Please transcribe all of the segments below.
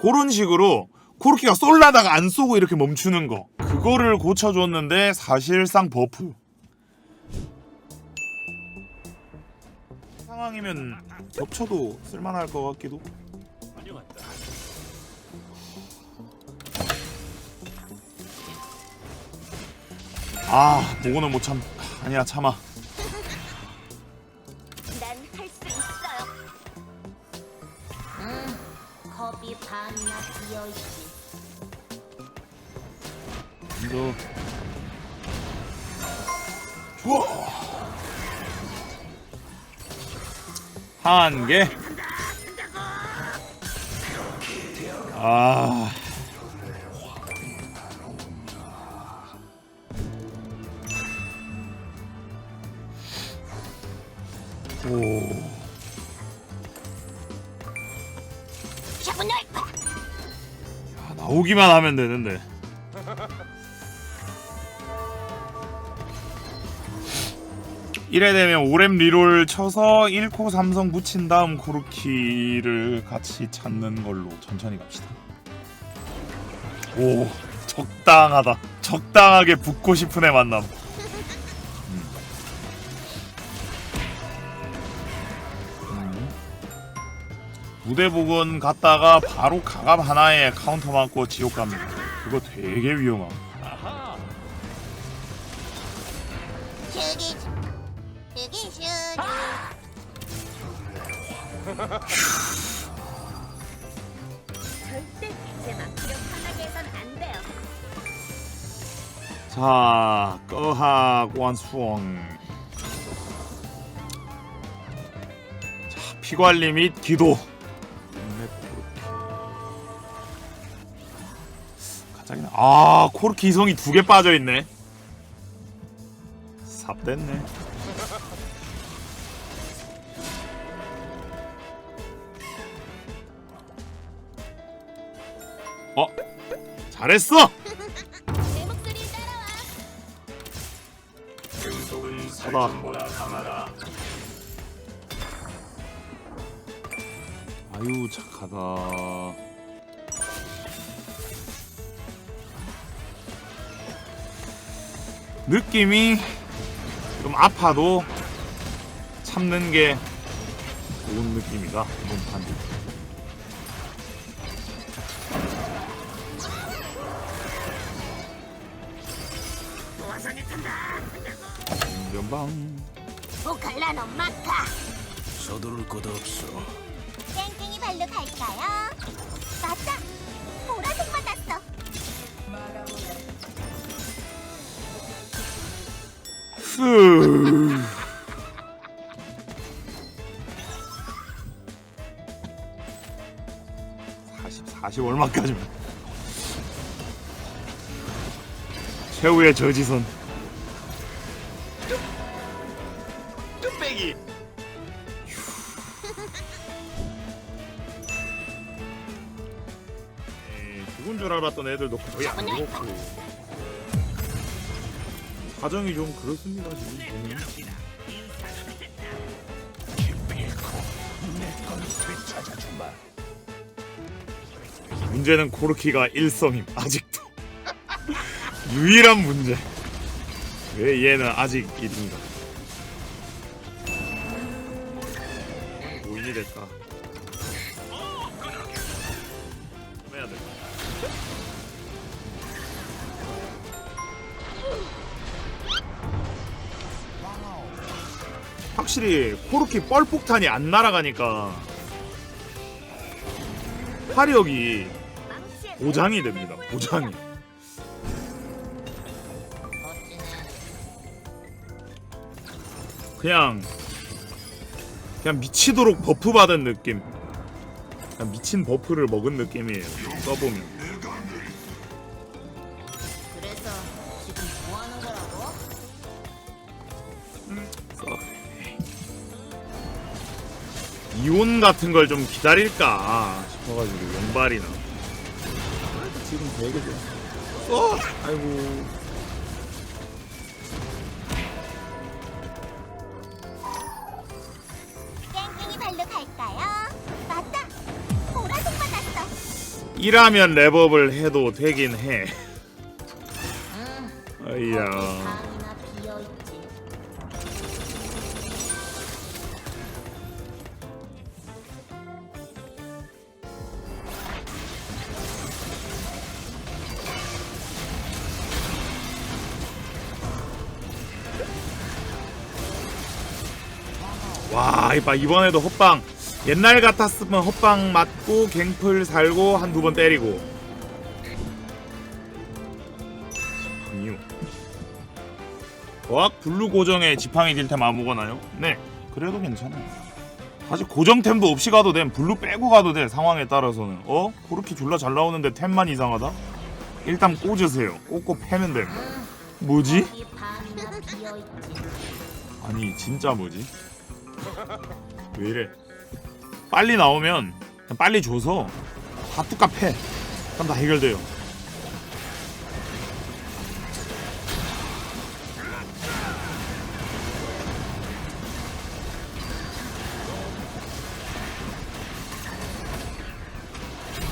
그런 식으로 코르키가 쏠라다가 안 쏘고 이렇게 멈추는 거. 그거를 고쳐줬는데 사실상 버프. 상황이면 겹쳐도 쓸만할 것 같기도. 아 보고는 못 참. 아니야 참아 한 개 아 오. 야, 나오기만 하면 되는데. 이래 되면 오렘 리롤 쳐서 1코 삼성 붙인 다음 코르키를 같이 찾는 걸로 천천히 갑시다. 오 적당하다. 적당하게 붙고 싶은 애 만남. 음. 음. 무대복은 갔다가 바로 가갑 하나에 카운터 맞고 지옥 갑니다. 그거 되게 위험함. 절대 제 막히려 편하게 해선 안 돼요. 자, 꺼하 관수엉. 자, 피관리 및 기도. 아, 코르키 이성이 두 개 빠져 있네. 삽됐네. 잘했어. 내 목소리 따라와. 하다. 아유 착하다. 느낌이 좀 아파도 참는 게 좋은 느낌이다. 몸판. 연방. 보칼라노 마카. 서두를 것 없어. 땡땡이 발로 갈까요? 맞다. 보라색. 흐. 사십 사십 얼마까지면 최후의 저지선 죽은 줄 알았던 애들도 거의 안 죽었고. 사정이 좀 그렇습니다 지금. 보면. 문제는 코르키가 일성임 아직도. 유일한 문제. 왜 얘는 아직 1인가? 고인이 됐다 확실히 코르키 뻘폭탄이 안 날아가니까 화력이 보장이 됩니다. 보장이. 그냥 그냥 미치도록 버프 받은 느낌. 그냥 미친 버프를 먹은 느낌이에요. 써보면. 이온 같은 걸 좀 기다릴까 싶어가지고 용발이나. 지금 되게 좋아. 어, 아이고. 땡땡이 발로 갈까요? 맞다. 보라색 맞았어. 이라면 랩업을 해도 되긴 해. 어이야. 와, 이봐 이번에도 헛방. 옛날 같았으면 헛방 맞고 갱플 살고 한 두 번 때리고. 아니요. 어학 블루 고정에 지팡이 딜템 아무거나요? 네. 그래도 괜찮아요. 사실 고정템도 없이 가도 됨. 블루 빼고 가도 돼. 상황에 따라서는. 어? 그렇게 졸라 잘 나오는데 템만 이상하다? 일단 꽂으세요. 꽂고 패면 됨. 뭐지? 아니 진짜 뭐지? 왜 이래? 빨리 나오면 빨리 줘서 다 뚜까 패. 그럼 다 해결돼요.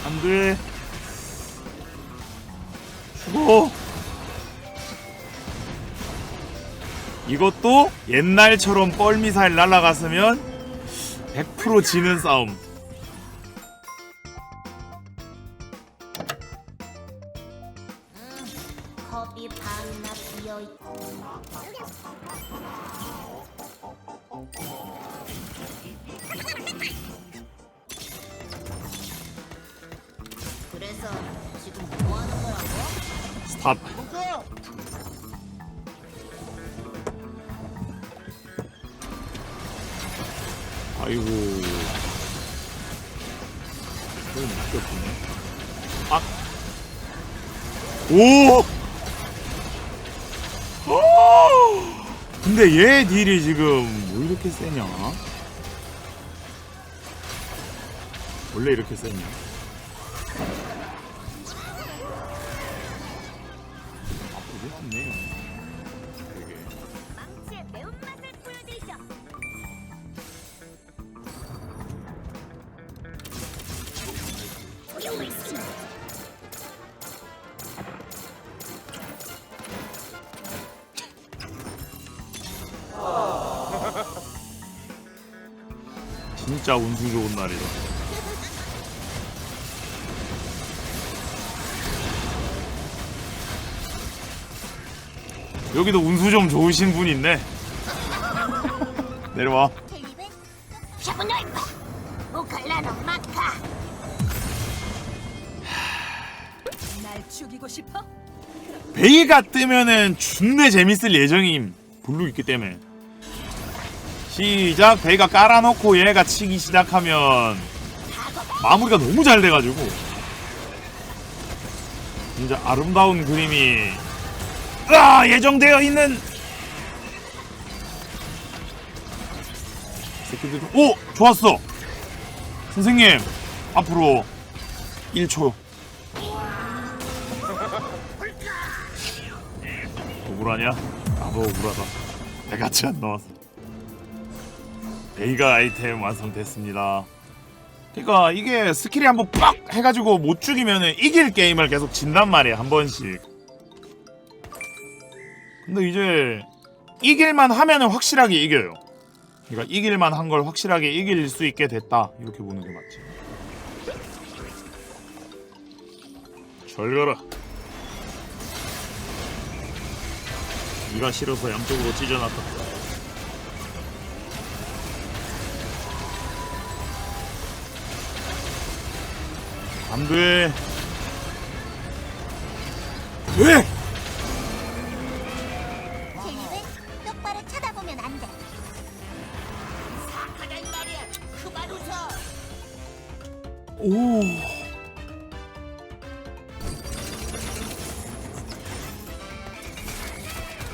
안 돼. 죽어. 이것도 옛날처럼 뻘미사일 날아갔으면 100% 지는 싸움. 그래서 지금 뭐 하는 거라고? 스탑. 아이고. 좀 웃겼네. 아. 오! 오! 근데 얘 딜이 지금 뭐 이렇게 세냐? 원래 이렇게 세냐? 진짜 운수 좋은 날이다. 여기도 운수 좀 좋으신 분 있네. 내려와. 날 죽이고 싶어? 베이가 뜨면은 준내 재밌을 예정임. 블루 있기 때문에. 시작. 베이가 깔아놓고 얘가 치기 시작하면 마무리가 너무 잘 돼가지고. 진짜 아름다운 그림이. 아 예정되어 있는 새끼들. 좀- 오 좋았어. 선생님 앞으로 1초. 억울하냐? 나도 억울하다. 배같이 안 나왔어 베이가 아이템 완성됐습니다. 그러니까 이게 스킬이 한번 빡 해가지고 못 죽이면은 이길 게임을 계속 진단 말이야 한 번씩. 근데 이제 이길만 하면은 확실하게 이겨요. 그러니까 이길만 한 걸 확실하게 이길 수 있게 됐다. 이렇게 보는 게 맞지. 잘 가라. 네가 싫어서 양쪽으로 찢어놨다 안 돼 왜? 텔립은 똑바로 쳐다보면 안 돼. 사카단 말이야. 그만 웃어. 오.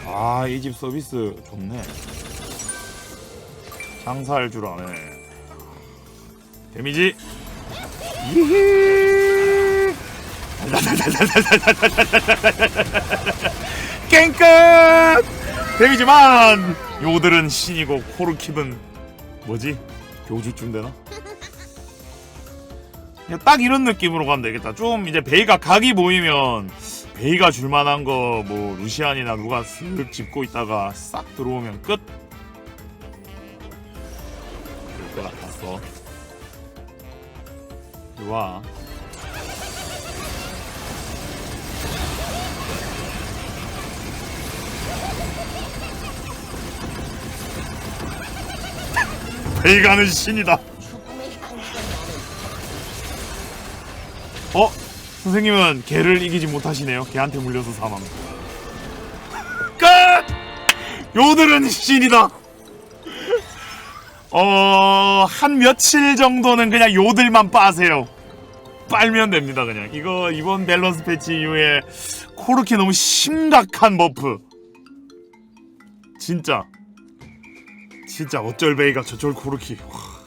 아, 이 집 서비스 좋네. 장사할 줄 아네. 데미지. 이히. 깽끝! 데미지만! 요들은 신이고 코르킵은 뭐지? 교주쯤 되나? 그냥 딱 이런 느낌으로 가면 되겠다. 좀 이제 베이가 각이 보이면 베이가 줄만한 거 뭐 루시안이나 누가 쓱 짚고 있다가 싹 들어오면 끝. 그럴 것 같았어. 와. 베이가는 신이다. 어? 선생님은 개를 이기지 못하시네요. 개한테 물려서 사망. 끝! 요들은 신이다. 어, 한 며칠 정도는 그냥 요들만 빠세요. 빨면 됩니다, 그냥. 이거 이번 밸런스 패치 이후에 코르키 너무 심각한 버프. 진짜. 진짜 어쩔 베이가 저쩔 코르키. 와.